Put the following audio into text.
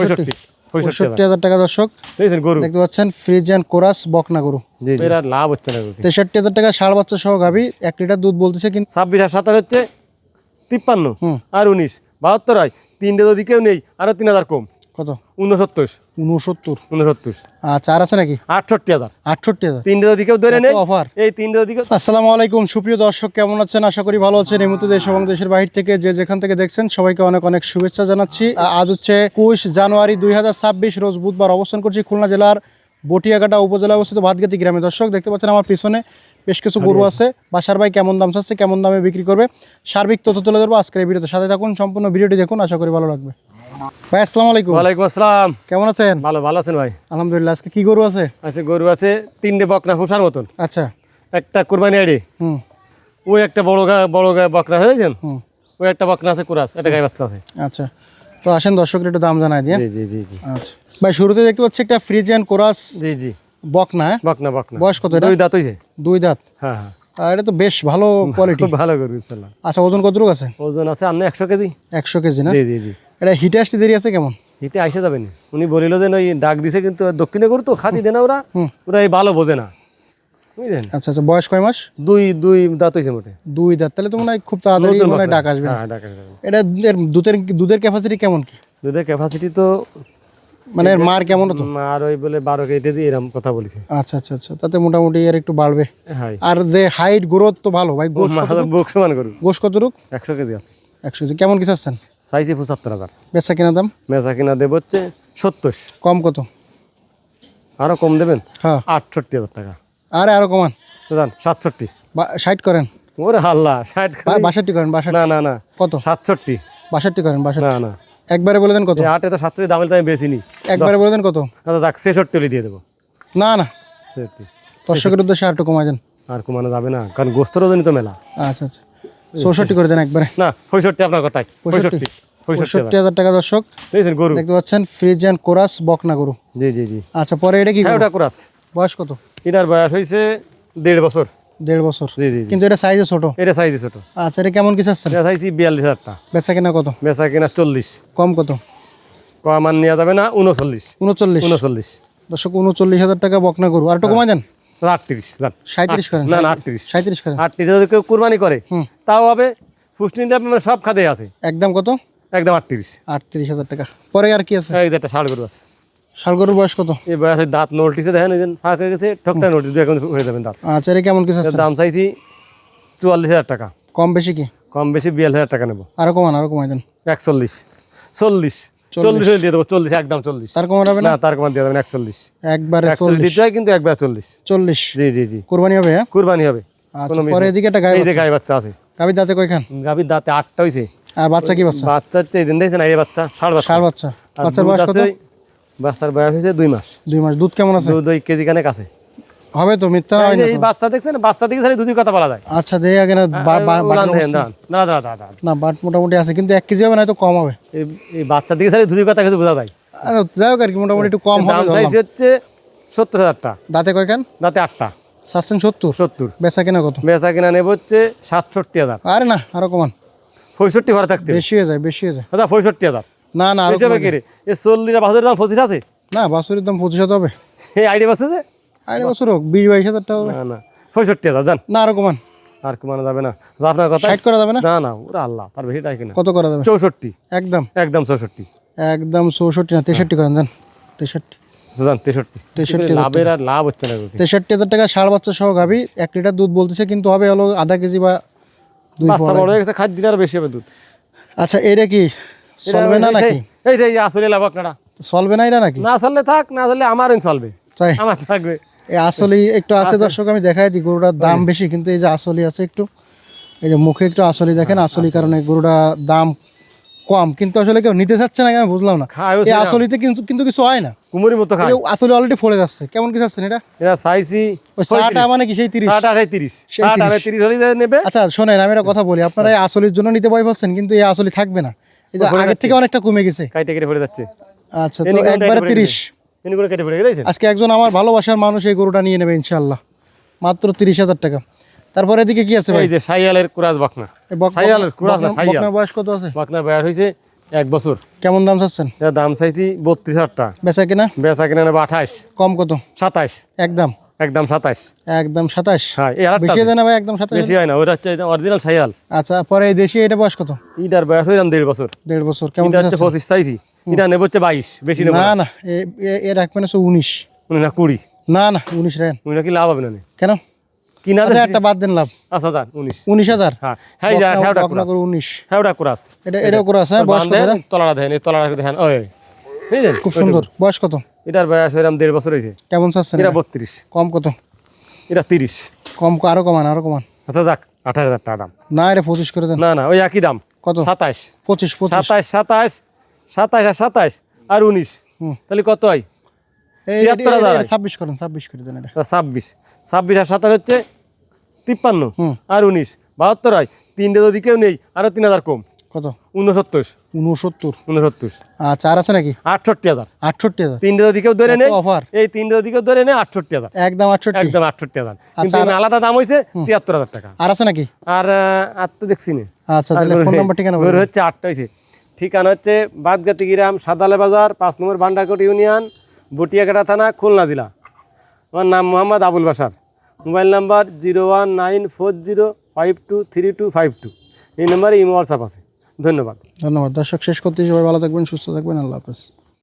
পঁয়ষট্টি। পঁয়ষট্টি। পঁয়ষট্টি হাজার। টাকা দর্শক। গরু? দেখতে পাচ্ছেন ফ্রিজ অ্যান্ড কোরাস বকনা গরু। লাভ হচ্ছে না তেষট্টি হাজার টাকা বাচ্চা সহ গাভি এক লিটার দুধ বলতেছে কিন্তু ছাব্বিশ আর সাতাশ হচ্ছে তিপ্পান্ন। হুম। আর উনিশ। বাহাত্তর হয়। তিনটে যদি কেউ নেই আরও তিন হাজার কম। কত? উনসত্তর উনসত্তর উনসত্তর আচ্ছা আর আছে নাকি? আটষট্টি হাজার। আটষট্টি হাজার। তিনটে কেউ ধরে নেই। অফার এই তিনটে আসসালামু আলাইকুম সুপ্রিয় দর্শক কেমন আছেন? আশা করি ভালো আছেন। এই মুহূর্তে দেশ এবং দেশের বাহির থেকে যে যেখান থেকে দেখছেন সবাইকে অনেক অনেক শুভেচ্ছা জানাচ্ছি। আজ হচ্ছে একুশ জানুয়ারি দুই হাজার ছাব্বিশ রোজ বুধবার অবস্থান করছি খুলনা জেলার বটিয়াঘাটা উপজেলা অবস্থিত ভাতগাতি গ্রামে। দর্শক দেখতে পাচ্ছেন আমার পিছনে বেশ কিছু গরু আছে। বাসার ভাই কেমন দাম চাচ্ছে কেমন দামে বিক্রি করবে? সার্বিক তথ্য তুলে ধরবো আজকের ভিডিওতে। সাথে থাকুন সম্পূর্ণ ভিডিওটি দেখুন। আশা করি ভালো লাগবে। ভাই আসসালামু আলাইকুম। ওয়ালাইকুম আসসালাম। কেমন আছেন? ভালো ভালো আছেন ভাই? আলহামদুলিল্লাহ আজকে কি গরু আছে? আছে গরু আছে তিনটে বকনা হুসার মতন। আচ্ছা। একটা কোরবানি আড়ি হুম। ওই একটা বড় গা বড় গায়ে বকনা হয়েছেন হুম। ওই একটা বকনা আছে কুরাস একটা গায়ে বাচ্চা আছে। আচ্ছা। তো আসেন দর্শকের একটু দাম জানাই দিয়ে। জি জি জি জি। আচ্ছা। ভাই শুরুতে দেখতে পাচ্ছি একটা ফ্রিজ অ্যান্ড কোরাস জি জি। বকনা হ্যাঁ? বকনা বকনা। বয়স কত এটা? দুই দাঁত হয়েছে দুই দাঁত। হ্যাঁ হ্যাঁ। এটা তো বেশ ভালো কোয়ালিটি খুব ভালো গরু আচ্ছা ওজন কতটুকু আছে? ওজন আছে আপনি একশো কেজি। একশো কেজি না? জি জি জি। এটা হিটে আসতে দেরি আছে কেমন? হিটে আইসে যাবেন উনি বলিল যে ওই ডাক দিছে কিন্তু দক্ষিণে গরু তো খাতি দেনা ওরা। ওরা এই ভালো বোঝে না। বুঝলেন? আচ্ছা আচ্ছা বয়স কয় মাস? দুই দুই দাঁত হয়েছে মোটে। দুই দাঁত তাহলে তো মনে হয় খুব তাড়াতাড়ি মনে হয় ডাক আসবে হ্যাঁ ডাক আসবে। এটা দুধের দুধের ক্যাপাসিটি কেমন কি? দুধের ক্যাপাসিটি তো মানে মার কেমন হতো আর ওই বলে বারো এরকম কথা বলেছে। আচ্ছা আচ্ছা আচ্ছা তাতে মোটামুটি এর একটু বাড়বে। আর যে হাইট গ্রোথ তো ভালো। ভাই গরু। গোশ কতটুক? একশো কেজি আছে। একশো কেমন কিছু আছেন চাইছি পঁচাত্তর হাজার। বেচা কিনা দাম? মেসা কিনা দেব হচ্ছে সত্তর। কম কত? আরও কম দেবেন? হ্যাঁ। আটষট্টি হাজার টাকা। আরে আরও কমান। জান সাতষট্টি। ষাট করেন। ওরে হাল্লা ষাট বাষট্টি করেন বাষট্টি। না না না। কত? সাতষট্টি। বাষট্টি করেন বাষট্টি। না না। একবারে বলে দেন কত? আটে তো সাতষট্টি দামের আমি বেশি নি একবারে বলে দেন কত? আচ্ছা দেখ ছেষট্টি দিয়ে দেবো। না না। ছেষট্টি। দর্শকের উদ্দেশ্যে আর একটু কমাই দেন। আর কমানো যাবে না কারণ গোস্তর ওজনই তো মেলা। আচ্ছা আচ্ছা। চৌষট্টি করে দেন একবারে। না পঁয়ষট্টি আপনার কথাই। পঁয়ষট্টি? পঁয়ষট্টি হাজার টাকা দর্শক গরু। দেখতে পাচ্ছেন ফ্রিজ অ্যান্ড কোরাস বকনা গরু। জি জি জি। আচ্ছা পরে এটা কি হ্যাঁ? ওটা কুরাস। বয়স কত? এটার বয়স হয়েছে দেড় বছর। দেড় বছর। জি জি জি। কিন্তু এটা সাইজে ছোট। এটা সাইজ ছোট। আচ্ছা এটা কেমন কিছু আসছে এটা বিয়াল্লিশ হাজারটা বেচা কিনা কত? বেচা কিনা চল্লিশ। কম কত? কমান নেওয়া যাবে না উনচল্লিশ উনচল্লিশ উনচল্লিশ দর্শক উনচল্লিশ হাজার টাকা বকনা গরু। আর একটু কমাই দেন। আটত্রিশ যান। সাঁত্রিশ করেন না আটত্রিশ। সাঁত্রিশ করেন। আটত্রিশ যদি কেউ কুরবানি করে হুম। তাও হবে পুষ্টিটা সব খাদে আছে। একদম কত? একদম আটত্রিশ। আটত্রিশ হাজার টাকা। পরে আর কি আছে? এই একটা ষাট গরু আছে। শাল গরুর বয়স কত? এই বয়সে দাঁত নলটিতে দেখেন ওই ফাঁক হয়ে গেছে ঠকটা নলটি এখন হয়ে যাবেন দাঁত। আচ্ছা এটা কেমন কিছু আছে দাম চাইছি চুয়াল্লিশ হাজার টাকা। কম বেশি কি? কম বেশি বিয়াল্লিশ হাজার টাকা নেব। আরও কমান আরও কমাই দেন। একচল্লিশ। চল্লিশ। চল্লিশ। দিয়ে দেবো চল্লিশ একদম চল্লিশ। তার কমান হবে না? তার কমান দিয়ে দেবেন একচল্লিশ। একবার একচল্লিশ চল্লিশ। দিতে হয় কিন্তু একবার চল্লিশ। চল্লিশ। জি জি জি। কোরবানি হবে হ্যাঁ? কুরবানি হবে। আচ্ছা পরে এদিকে একটা গায়ে গায়ে বাচ্চা আছে। গাভীর দাঁতে কয়খান? গাভীর দাঁতে আটটা হয়েছে আর বাচ্চা কি বাচ্চা? বাচ্চা হচ্ছে এই দিন দেখছেন এই বাচ্চা ষাট বাচ্চা। ষাট বাচ্চা। বাচ্চার বয়স কত? বাচ্চার বয়স হয়েছে দুই মাস। দুই মাস। দুধ কেমন আছে? দুধ ওই কেজি কানেক আছে। হবে তো মিথ্যা না হয় এই না এই বাচ্চা দেখছেন বাচ্চা দিকে খালি দুধই কথা বলা যায়। আচ্ছা দেখে আগে না দাঁড়া, দাঁড়া, দাঁড়া। না বাট মোটামুটি আছে কিন্তু এক কেজি হবে না তো কম হবে। এই- বাচ্চার দিকে খালি দুধই কথা কিছু বোঝা যায়। আচ্ছা, যাই হোক আর কি মোটামুটি একটু কম দাম হবে চাইছে ধরলাম। হচ্ছে সত্তর হাজারটা। দাঁতে কয়খান? দাঁতে আটটা। সাতশন সত্তর। সত্তর। বেচা কিনা কত? বেচা কিনা নেব হচ্ছে সাতষট্টি হাজার। আরে না আরও কমান। পঁয়ষট্টি ঘরে থাকতে বেশি হয়ে যায় বেশি হয়ে যায়। দাদা পঁয়ষট্টি হাজার। না না আরও কমান। কি রে এই চল্লিশ বাজারের দাম পঁচিশ আছে? না বাছুরির দাম পঁচিশ হাজার হবে। এই আইডিয়া বাসে যে আরে বছর হোক বিশ বাইশ হাজার টাকা হবে। না না পঁয়ষট্টি হাজার জান না আরও কমান। আর কমানো যাবে না। আপনার কথা। ষাট করা যাবে না? না না ওরা আল্লাহ তার বেশি টাকা কিনা। কত করা যাবে? চৌষট্টি। একদম। একদম চৌষট্টি। একদম চৌষট্টি না তেষট্টি করেন দেন জান তেষট্টি। লাভের আর লাভ হচ্ছে না তেষট্টি হাজার টাকা ষাড় বাচ্চা সহ গাভি এক লিটার দুধ বলতেছে কিন্তু হবে হলো আধা কেজি বা বাচ্চা বড় হয়ে গেছে খাদ্য দিলে আর বেশি হবে দুধ। আচ্ছা এটা কি? চলবে না নাকি? এই যে আসলে লাভ আপনারা। চলবে না এটা নাকি? না চললে থাক না চললে আমারও চলবে। তাই? আমার থাকবে। আসলে একটু আছে দর্শক আমি দেখাই দিই গরুটার দাম বেশি কিন্তু এই যে আসলি আছে একটু। এই যে মুখে একটু আসলি দেখেন আসলি। কারণে গরুটা দাম কম কিন্তু আসলে কেউ নিতে চাচ্ছে না কেন বুঝলাম না। এই আসলিতে কিন্তু কিন্তু কিছু হয় না। কুমুরি মতো খায়। আসলে অলরেডি ফলে যাচ্ছে। কেমন কি চাচ্ছেন এটা? এরা চাইছি ওই চাটা মানে কি সেই তিরিশ? ষাট আড়াই তিরিশ। সেই ষাট 30 আড়াই তিরিশ হলে নেবে। আচ্ছা শোনেন আমি একটা কথা বলি। আপনারা এই আসলির জন্য নিতে ভয় পাচ্ছেন কিন্তু এই আসলি থাকবে না। এই যে আগের থেকে অনেকটা কমে গেছে। কাইটে কেটে পড়ে যাচ্ছে। আচ্ছা তো একবারে কেটে তিরিশ। গেছে। এনে করে কেটে পড়ে গেছে। আজকে একজন আমার ভালোবাসার মানুষ এই গরুটা নিয়ে নেবে ইনশাল্লাহ মাত্র তিরিশ হাজার টাকা। তারপরে এদিকে কি আছে ভাই? এই যে সাইয়ালের কুরাজ বাকনা। সাইয়ালের কুরাজ না সাইয়াল। বকনার বয়স কত আছে? বাকনার বয়স হয়েছে এক বছর। কেমন দাম চাচ্ছেন? এটা দাম চাইছি বত্রিশ হাজার টাকা। বেচা কিনা? বেচা কিনা নেব আঠাশ। কম কত? সাতাশ। একদম? একদম সাতাশ। একদম সাতাশ? হ্যাঁ এই আরেকটা বেশি দেন ভাই একদম সাতাশ বেশি হয় না ওটা হচ্ছে অরিজিনাল সাইয়াল। আচ্ছা পরে এই দেশি এটা বয়স কত? ইটার বয়স হইলাম দেড় বছর। দেড় বছর কেমন এটা হচ্ছে? পঁচিশ চাইছি। এটা নেব হচ্ছে বাইশ বেশি নেব না না। না এ- রাখবেন হচ্ছে উনিশ। উনি না কুড়ি। না না উনিশ রাখেন উনি কি লাভ হবে না। কেন? কিনা আচ্ছা একটা বাদ দেন লাভ। আচ্ছা যান হ্যাঁ হ্যাঁ যা হ্যাঁ হ্যাঁ এটা এটাও হ্যাঁ বয়স কত? এরা? দেখেন এই তলাটা দেখেন ওই বুঝলেন খুব সুন্দর। বয়স কত? এটার বয়স দেড় বছর কেমন চাচ্ছেন এটা এটা? বত্রিশ। কম কত? এটা তিরিশ। কম ক- আরও কমান আরও কমান। আচ্ছা যাক টাকা দাম। না এটা পঁচিশ করে দেন। না না ওই একই দাম। কত? সাতাশ। পঁচিশ পঁচিশ। সাতাশ সাতাশ সাতাশ আর সাতাশ। আর উনিশ। হুম। তাহলে কত হয়? তিয়াত্তর হাজার। ছাব্বিশ করেন ছাব্বিশ করে দেন এটা। ছাব্বিশ। ছাব্বিশ আর সাতাশ হচ্ছে তিপ্পান্ন আর উনিশ। বাহাত্তর হয়। তিনটে যদি কেউ নেই আরও তিন হাজার কম। কত? উনসত্তর উনসত্তর উনসত্তর আচ্ছা আর আছে নাকি? আটষট্টি হাজার। আটষট্টি হাজার। তিনটে যদি কেউ ধরে নেই অফার এই তিনটে যদি কেউ ধরে নেই আটষট্টি হাজার। একদম আটষট্টি। একদম আটষট্টি হাজার। কিন্তু আচ্ছা, আলাদা দাম হয়েছে তিয়াত্তর হাজার টাকা। আর আছে নাকি? আর আর তো দেখছি না। আচ্ছা তাহলে ফোন নাম্বার ঠিকানা। হচ্ছে আটটা হয়েছে ঠিকানা হচ্ছে বাদগাতি গ্রাম সাদালে বাজার পাঁচ নম্বর ভান্ডারকোট ইউনিয়ন বটিয়াকাটা থানা, খুলনা জেলা। আমার নাম Mohammad Abul Basar mobile number zero one nine four zero five two three two five two. এই নাম্বারে ইমো, হোয়াটসঅ্যাপ আছে। ধন্যবাদ। ধন্যবাদ। দর্শক, শেষ করতে সবাই ভালো থাকবেন, সুস্থ থাকবেন। আল্লাহ হাফেজ।